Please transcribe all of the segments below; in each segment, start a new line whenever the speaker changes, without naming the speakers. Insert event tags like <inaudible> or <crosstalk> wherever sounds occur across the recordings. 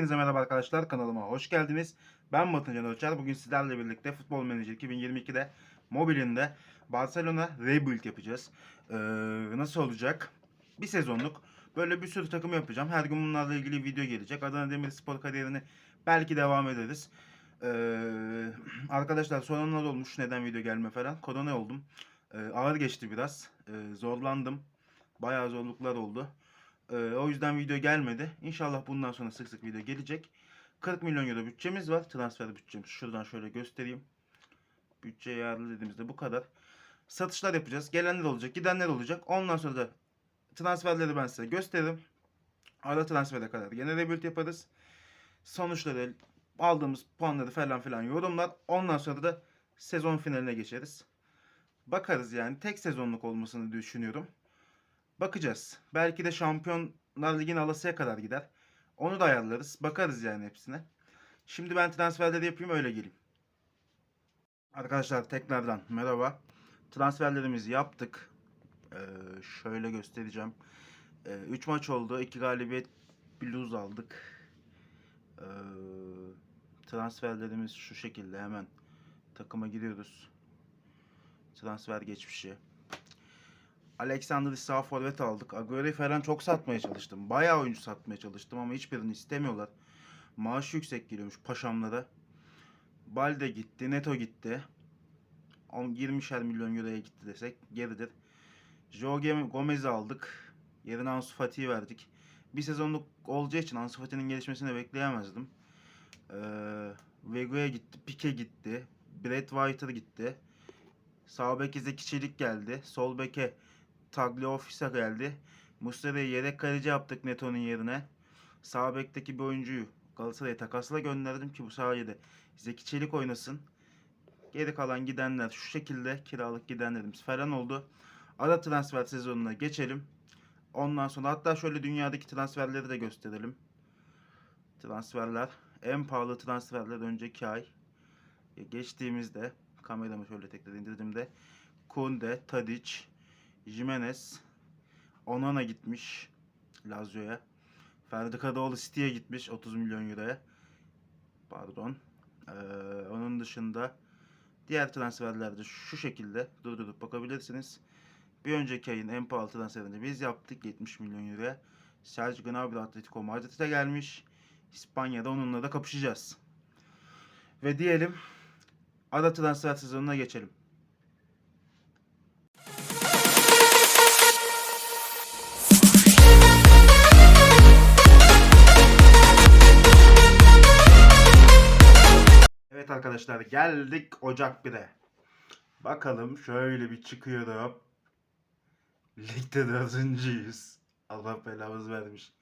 Hepinize merhaba arkadaşlar kanalıma hoş geldiniz. Ben Batın Can Ölçer. Bugün sizlerle birlikte Futbol Manager 2022'de mobilinde Barcelona Rebuild yapacağız. Ee, nasıl olacak? Bir sezonluk böyle bir sürü takım yapacağım. Her gün bunlarla ilgili video gelecek. Adana Demirspor kariyerini belki devam ederiz. Ee, arkadaşlar soranlar olmuş neden video gelme falan. Korona oldum. Ee, ağır geçti biraz. Ee, zorlandım. Bayağı zorluklar oldu. Ee, o yüzden video gelmedi. İnşallah bundan sonra sık sık video gelecek. 40 milyon euro bütçemiz var. Transfer bütçemiz. Şuradan şöyle göstereyim. Bütçe yararlı dediğimizde bu kadar. Satışlar yapacağız. Gelenler olacak, gidenler olacak. Ondan sonra da transferleri ben size gösteririm. Ara transfere kadar yine rebuild yaparız. Sonuçları, aldığımız puanları falan filan yorumlar. Ondan sonra da sezon finaline geçeriz. Bakarız yani. Tek sezonluk olmasını düşünüyorum. Bakacağız. Belki de Şampiyonlar Ligi'nin alasıya kadar gider. Onu da ayarlarız. Bakarız yani hepsine. Şimdi ben transferleri yapayım öyle geleyim. Arkadaşlar tekrardan merhaba. Transferlerimizi yaptık. Ee, şöyle göstereceğim. 3 maç oldu. 2 galibiyet, lose aldık. Ee, transferlerimiz şu şekilde hemen takıma giriyoruz. Transfer geçmişi. Alexander sağ forvet aldık. Agüero'yu falan çok satmaya çalıştım. Bayağı oyuncu satmaya çalıştım ama hiçbirini istemiyorlar. Maaşı yüksek geliyormuş paşamlara. Balde gitti, Neto gitti. 10 20'şer milyon euroya gitti desek geridir. Joe Gomez'i aldık. Yerine Ansu Fati'yi verdik. Bir sezonluk olacağı için Ansu Fati'nin gelişmesini bekleyemezdim. Ee, Vego'ya gitti, Pique gitti. Brett White'ır gitti. Sağ beke Zeki Çelik geldi. Sol beke Tagliafico geldi. Muslera'yı yedek kaleci yaptık Neto'nun yerine. Sağ bekteki bir oyuncuyu Galatasaray'a takasla gönderdim ki bu sayede Zeki Çelik oynasın. Geri kalan gidenler şu şekilde kiralık gidenlerimiz falan oldu. Ara transfer sezonuna geçelim. Ondan sonra hatta şöyle dünyadaki transferleri de gösterelim. Transferler. En pahalı transferler önceki ay. Geçtiğimizde kameramı şöyle tekrar indirdiğimde Kunde, Tadic, Jimenez, Onana gitmiş Lazio'ya. Ferdi Kadıoğlu City'ye gitmiş 30 milyon euroya. Pardon. Ee, onun dışında diğer transferlerde şu şekilde durdurup bakabilirsiniz. Bir önceki ayın en pahalı transferini biz yaptık 70 milyon euroya. Sergio Gnabry Atletico Madrid'e gelmiş. İspanya'da onunla da kapışacağız. Ve diyelim ara transfer sezonuna geçelim. Evet arkadaşlar geldik Ocak 1'e. Bakalım şöyle bir çıkıyorum. Ligde dördüncüyüz. Allah belamız vermiş.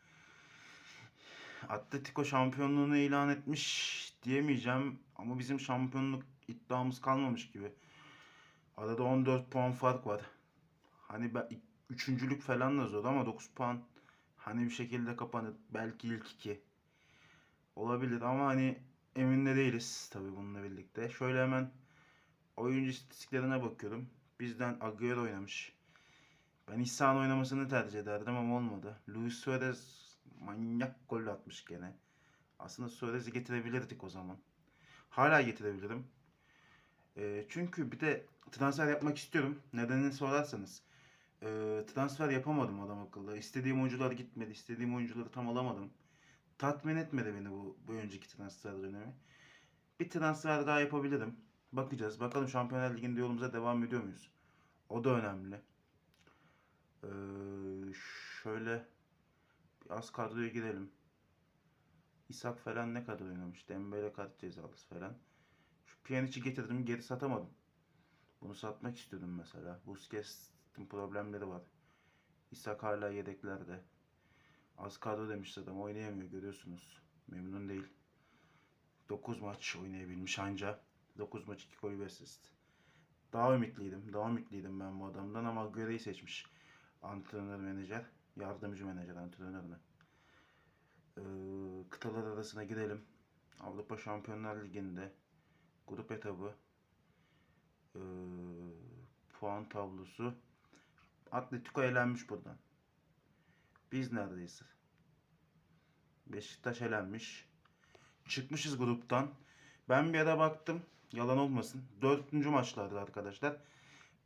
Atletico şampiyonluğunu ilan etmiş diyemeyeceğim ama bizim şampiyonluk iddiamız kalmamış gibi. Arada 14 puan fark var. Hani ben üçüncülük falan da zor ama 9 puan hani bir şekilde kapanır. Belki ilk iki. Olabilir ama hani emin de değiliz tabii bununla birlikte. Şöyle hemen oyuncu istatistiklerine bakıyorum. Bizden Agüero oynamış. Ben İhsan oynamasını tercih ederdim ama olmadı. Luis Suarez manyak gol atmış gene. Aslında Suarez'i getirebilirdik o zaman. Hala getirebilirim. Ee, çünkü bir de transfer yapmak istiyorum. Nedenini sorarsanız. Ee, transfer yapamadım adam akıllı. İstediğim oyuncular gitmedi. İstediğim oyuncuları tam alamadım. Tatmin etmedi beni bu, bu önceki transfer dönemi. Bir transfer daha yapabilirim. Bakacağız. Bakalım Şampiyonlar Ligi'nde yolumuza devam ediyor muyuz? O da önemli. Ee, şöyle az kadroya girelim. İshak falan ne kadar oynamış? Dembele kart cezalısı falan. Şu Pjanic'i getirdim geri satamadım. Bunu satmak istiyordum mesela. Busquets'in problemleri var. İshak hala yedeklerde. Az kadro demiş adam oynayamıyor görüyorsunuz. Memnun değil. 9 maç oynayabilmiş anca. 9 maç 2 gol ve asist. Daha ümitliydim. Daha ümitliydim ben bu adamdan ama Agüero'yu seçmiş. Antrenör menajer. Yardımcı menajer antrenörüne. Ee, kıtalar arasına gidelim. Avrupa Şampiyonlar Ligi'nde grup etabı ee, puan tablosu Atletico elenmiş buradan. Biz neredeyiz? Beşiktaş elenmiş. çıkmışız gruptan. Ben bir ara baktım. Yalan olmasın. Dördüncü maçlardı arkadaşlar.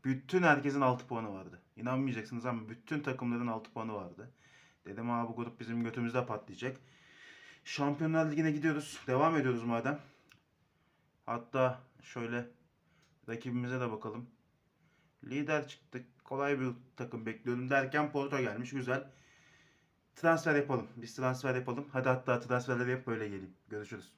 Bütün herkesin 6 puanı vardı. İnanmayacaksınız ama bütün takımların 6 puanı vardı. Dedim abi bu grup bizim götümüzde patlayacak. Şampiyonlar Ligi'ne gidiyoruz. Devam ediyoruz madem. Hatta şöyle rakibimize de bakalım. Lider çıktık. Kolay bir takım bekliyorum derken Porto gelmiş. Güzel. Transfer yapalım. Biz transfer yapalım. Hadi hatta transferleri yap böyle geleyim. Görüşürüz.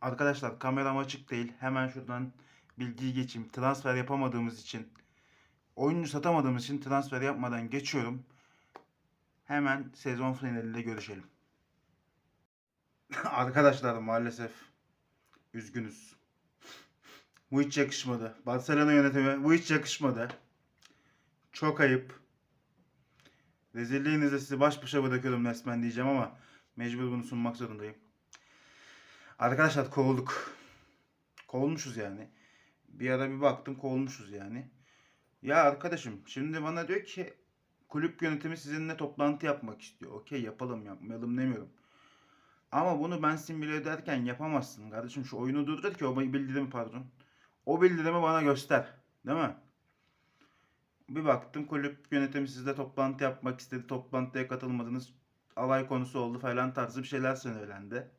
Arkadaşlar kameram açık değil. Hemen şuradan bilgiyi geçeyim. Transfer yapamadığımız için oyuncu satamadığımız için transfer yapmadan geçiyorum. Hemen sezon finalinde görüşelim. <laughs> Arkadaşlar maalesef üzgünüz. Bu hiç yakışmadı. Barcelona yönetimi bu hiç yakışmadı. Çok ayıp. Rezilliğinizle sizi baş başa bırakıyorum resmen diyeceğim ama mecbur bunu sunmak zorundayım. Arkadaşlar kovulduk. Kovulmuşuz yani. Bir ara bir baktım kovulmuşuz yani. Ya arkadaşım şimdi bana diyor ki kulüp yönetimi sizinle toplantı yapmak istiyor. Okey yapalım yapmayalım demiyorum. Ama bunu ben simüle ederken yapamazsın. Kardeşim şu oyunu durdur ki o bildirimi pardon. O bildirimi bana göster. Değil mi? Bir baktım kulüp yönetimi sizle toplantı yapmak istedi. Toplantıya katılmadınız. Alay konusu oldu falan tarzı bir şeyler söylendi.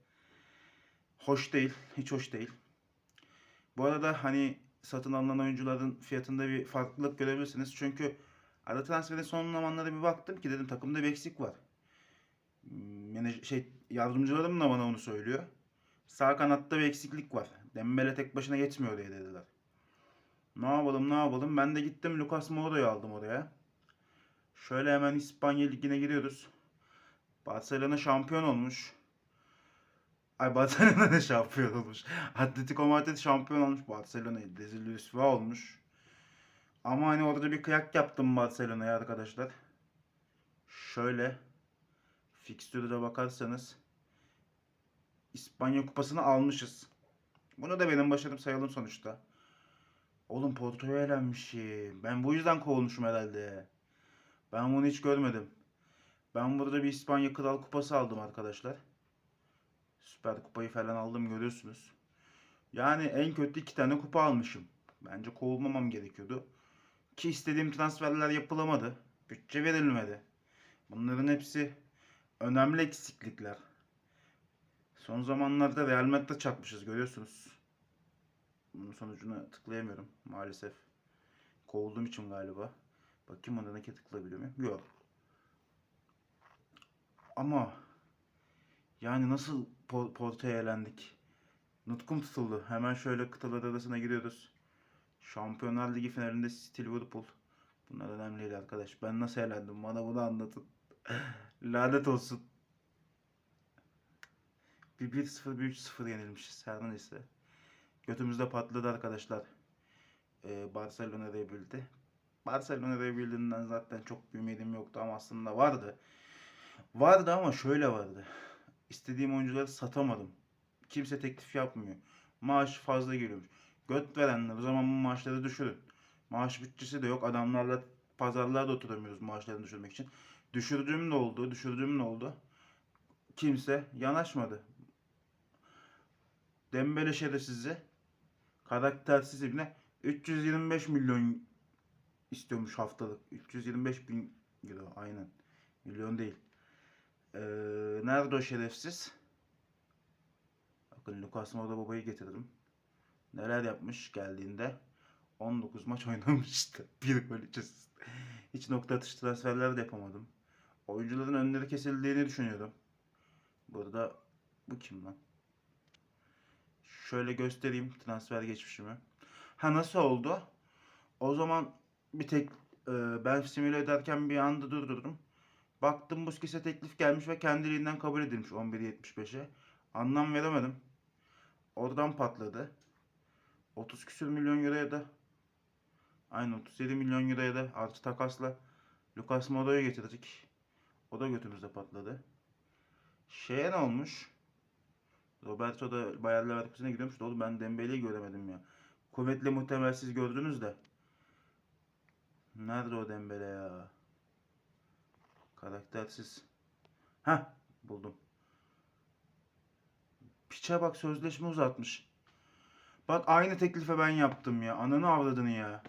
Hoş değil. Hiç hoş değil. Bu arada hani satın alınan oyuncuların fiyatında bir farklılık görebilirsiniz. Çünkü ara transferin son zamanlarda bir baktım ki dedim takımda bir eksik var. Yani şey yardımcılarım da bana onu söylüyor. Sağ kanatta bir eksiklik var. Dembele tek başına geçmiyor diye dediler. Ne yapalım ne yapalım. Ben de gittim Lucas Moura'yı aldım oraya. Şöyle hemen İspanya Ligi'ne giriyoruz. Barcelona şampiyon olmuş. Ay <laughs> Barcelona da şampiyon olmuş. Atletico Madrid şampiyon olmuş. Barcelona rezil rüsva olmuş. Ama hani orada bir kıyak yaptım Barcelona'ya arkadaşlar. Şöyle fikstürde bakarsanız İspanya kupasını almışız. Bunu da benim başarım sayalım sonuçta. Oğlum Porto'ya elenmişim. Ben bu yüzden kovulmuşum herhalde. Ben bunu hiç görmedim. Ben burada bir İspanya Kral Kupası aldım arkadaşlar. Süper Kupayı falan aldım görüyorsunuz. Yani en kötü iki tane kupa almışım. Bence kovulmamam gerekiyordu. Ki istediğim transferler yapılamadı. Bütçe verilmedi. Bunların hepsi önemli eksiklikler. Son zamanlarda Real Madrid'de çakmışız görüyorsunuz. Bunun sonucuna tıklayamıyorum maalesef. Kovulduğum için galiba. Bakayım onda ne tıklayabiliyor muyum? Yok. Ama yani nasıl Por- Porto'ya elendik? Nutkum tutuldu. Hemen şöyle kıtalar arasına giriyoruz. Şampiyonlar Ligi finalinde City Liverpool. Bunlar önemliydi arkadaş. Ben nasıl elendim? Bana bunu anlatın. <laughs> Lanet olsun. Bir 1-0 bir 3-0 yenilmişiz. Her neyse. Götümüzde patladı arkadaşlar. Ee, Barcelona rebuild'i. Barcelona rebuild'inden zaten çok bir ümidim yoktu ama aslında vardı. Vardı ama şöyle vardı. İstediğim oyuncuları satamadım. Kimse teklif yapmıyor. Maaş fazla geliyormuş. Göt verenler o zaman bu maaşları düşürün. Maaş bütçesi de yok. Adamlarla pazarlarda oturamıyoruz maaşlarını düşürmek için. Düşürdüğüm ne oldu? Düşürdüğüm ne oldu? Kimse yanaşmadı. Dembele şerefsizi karaktersiz ibne 325 milyon istiyormuş haftalık. 325 bin euro aynen. Milyon değil. Ee, nerede o şerefsiz? Bakın Lucas Moura babayı getirdim. Neler yapmış geldiğinde. 19 maç <laughs> oynamıştı. Bir gol. Hiç nokta atış transferler de yapamadım. Oyuncuların önleri kesildiğini düşünüyorum. Burada bu kim lan? Şöyle göstereyim transfer geçmişimi. Ha nasıl oldu? O zaman bir tek e, ben simüle ederken bir anda durdurdum. Baktım Busquets'e teklif gelmiş ve kendiliğinden kabul edilmiş 11.75'e. Anlam veremedim. Oradan patladı. 30 küsür milyon euroya da aynı 37 milyon euroya da artı takasla Lucas Moura'yı getirdik. O da götümüzde patladı. Şeye ne olmuş? Roberto da Bayer Leverkusen'e gidiyormuş. da Oğlum ben Dembele'yi göremedim ya. Kuvvetli muhtemelsiz gördünüz de. Nerede o Dembele ya? Karaktersiz. Ha buldum. Piçe bak sözleşme uzatmış. Bak aynı teklife ben yaptım ya. Ananı avradını ya.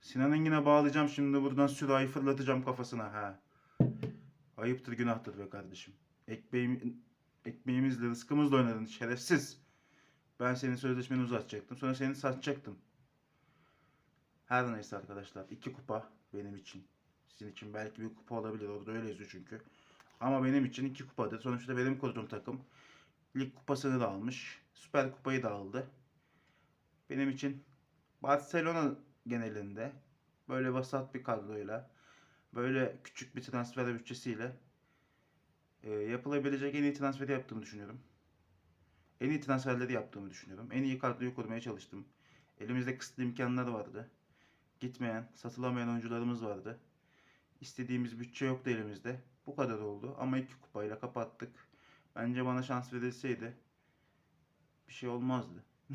Sinan Engin'e bağlayacağım şimdi buradan sürahi fırlatacağım kafasına ha. Ayıptır günahtır be kardeşim. Ekmeğim, ekmeğimizle rızkımızla oynadın şerefsiz. Ben senin sözleşmeni uzatacaktım. Sonra seni satacaktım. Her neyse arkadaşlar. iki kupa benim için. Sizin için belki bir kupa olabilir. Orada öyle yazıyor çünkü. Ama benim için iki kupadır. Sonuçta benim kurduğum takım lig kupasını da almış. Süper kupayı da aldı. Benim için Barcelona genelinde böyle vasat bir kadroyla böyle küçük bir transfer bütçesiyle e, yapılabilecek en iyi transferi yaptığımı düşünüyorum. En iyi transferleri yaptığımı düşünüyorum. En iyi kadroyu kurmaya çalıştım. Elimizde kısıtlı imkanlar vardı. Gitmeyen, satılamayan oyuncularımız vardı. İstediğimiz bütçe yoktu elimizde. Bu kadar oldu ama iki kupayla kapattık. Bence bana şans verilseydi bir şey olmazdı. <laughs>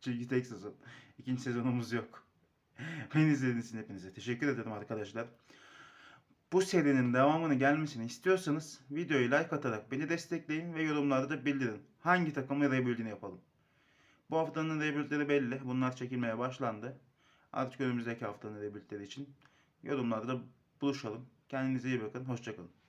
Çünkü tek sezon. İkinci sezonumuz yok. <laughs> Beni izlediğiniz için hepinize teşekkür ederim arkadaşlar. Bu serinin devamını gelmesini istiyorsanız videoyu like atarak beni destekleyin ve yorumlarda bildirin. Hangi takımın rebuild'ini yapalım. Bu haftanın rebuild'leri belli. Bunlar çekilmeye başlandı. Artık önümüzdeki haftanın rebuild'leri için yorumlarda buluşalım. Kendinize iyi bakın. Hoşçakalın.